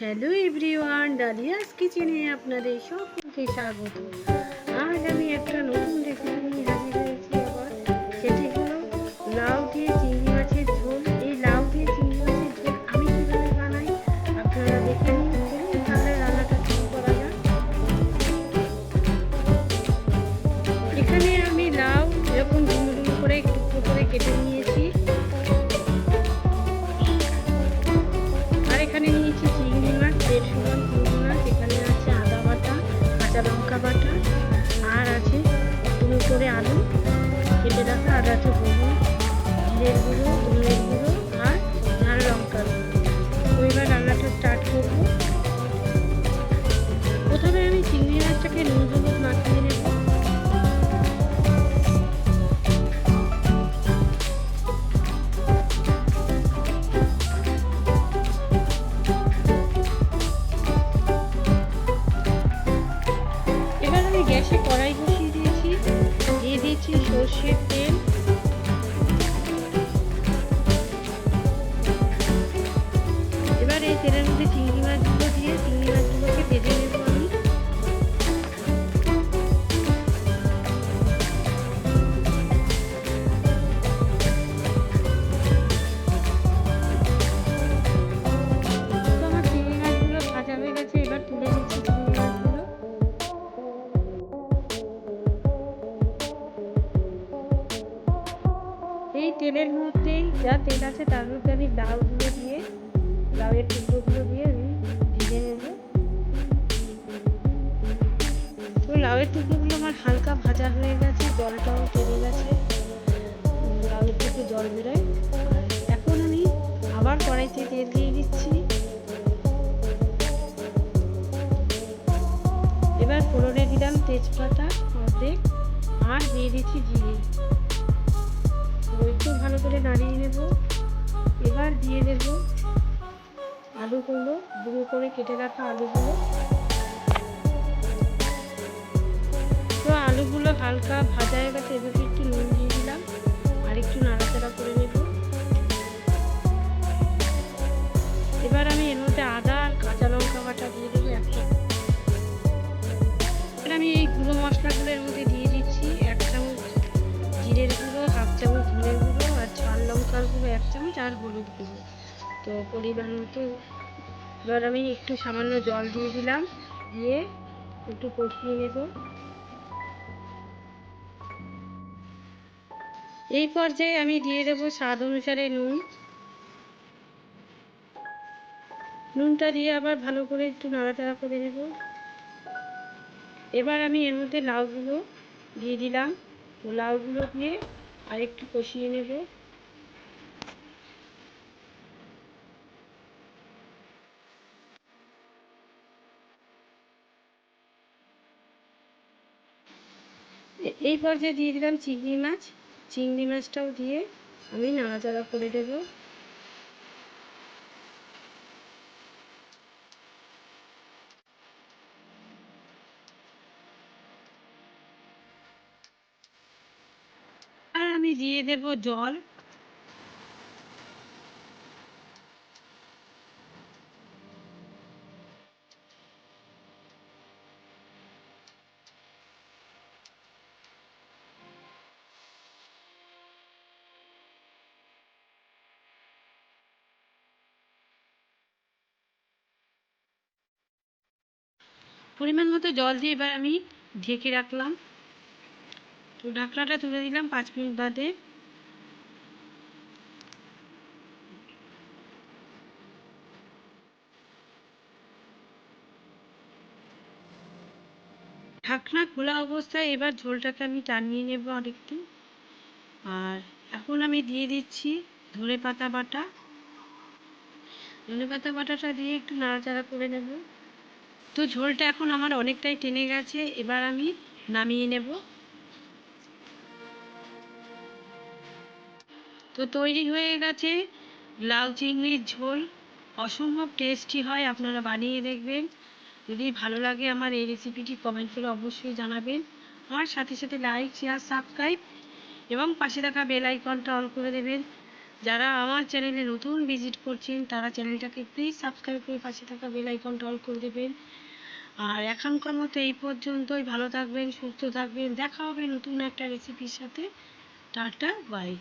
Hello everyone Dalia's কিচেনে আপনাদের সকলকে স্বাগত কেটে রাখা আদা হলুদ, জিরের গুঁড়ো ধনের গুঁড়ো আর ঝাল লঙ্কা গুঁড়ো। এবার রান্নাটা স্টার্ট করব। প্রথমে আমি চিংড়ি মাছটাকে নুন হলুদ মাখিয়ে তেলের মধ্যেই যা তেল আছে তার মধ্যে আমি লাউগুলো দিয়ে, লাউয়ের টুকরোগুলো দিয়ে আমি ভেজে নেব। তো লাউয়ের টুকরোগুলো আমার হালকা ভাজা হয়ে গেছে, জলটাও চলে গেছে। লাউয়ের থেকে জল বেরোয়। এখন আমি আবার কড়াইতে তেল দিয়ে দিচ্ছি। এবার ফোড়নে দিলাম তেজপাতা, অর্ধেক। আর দিয়ে দিচ্ছি জিরে। ভালো করে নাড়িয়ে নেব। এবার দিয়ে দেব আলুগুলো বুড়ো করে কেটে রাখা আলুগুলো। তো আলুগুলো হালকা ভাজা হয়ে গেছে, এভাবে একটু নুন দিয়ে দিলাম। আর একটু নাড়াচাড়া করে নেব। চামচ আর হলুদ গুঁড়ো তো পরিমাণ মতো এবার আমি একটু সামান্য জল দিয়ে দিলাম, দিয়ে একটু কষিয়ে নেব। এই পর্যায়ে আমি দিয়ে দেবো স্বাদ অনুসারে নুন। নুনটা দিয়ে আবার ভালো করে একটু নাড়াচাড়া করে নেব। এবার আমি এর মধ্যে লাউগুলো দিয়ে দিলাম। লাউগুলো দিয়ে আর একটু কষিয়ে নেব। এই পর্যায়ে দিয়ে দিলাম চিংড়ি মাছ। চিংড়ি মাছটাও দিয়ে আমি নাড়াচাড়া করে দেবো। আর আমি দিয়ে দেব জল। পরিমাণ মতো জল দিয়ে এবার আমি ঢেকে রাখলাম। তো ঢাকনাটা তুলে দিলাম পাঁচ মিনিট বাদে। ঢাকনা খোলা অবস্থায় এবার ঝোলটাকে আমি টানিয়ে নেব আরেকটু। আর এখন আমি দিয়ে দিচ্ছি ধনে পাতা বাটা। ধনে পাতা বাটাটা দিয়ে একটু নাড়াচাড়া করে নেব। তো ঝোলটা এখন আমার অনেকটাই টেনে গেছে, এবার আমি নামিয়ে নেব। তো তৈরি হয়ে গেছে লাউ চিংড়ির ঝোল। অসম্ভব টেস্টি হয়, আপনারা বানিয়ে দেখবেন। যদি ভালো লাগে আমার এই রেসিপিটি কমেন্ট করে অবশ্যই জানাবেন। আমার সাথে সাথে লাইক শেয়ার সাবস্ক্রাইব এবং পাশে থাকা বেল আইকনটা অন করে দেবেন। যারা আমার চ্যানেলে নতুন ভিজিট করছেন, তারা চ্যানেলটাকে প্লিজ সাবস্ক্রাইব করে পাশে থাকা বেল আইকনটা অল করে দেবেন। আর এখনকার মতো এই পর্যন্তই। ভালো থাকবেন, সুস্থ থাকবেন। দেখা হবে নতুন একটা রেসিপির সাথে। Tata bye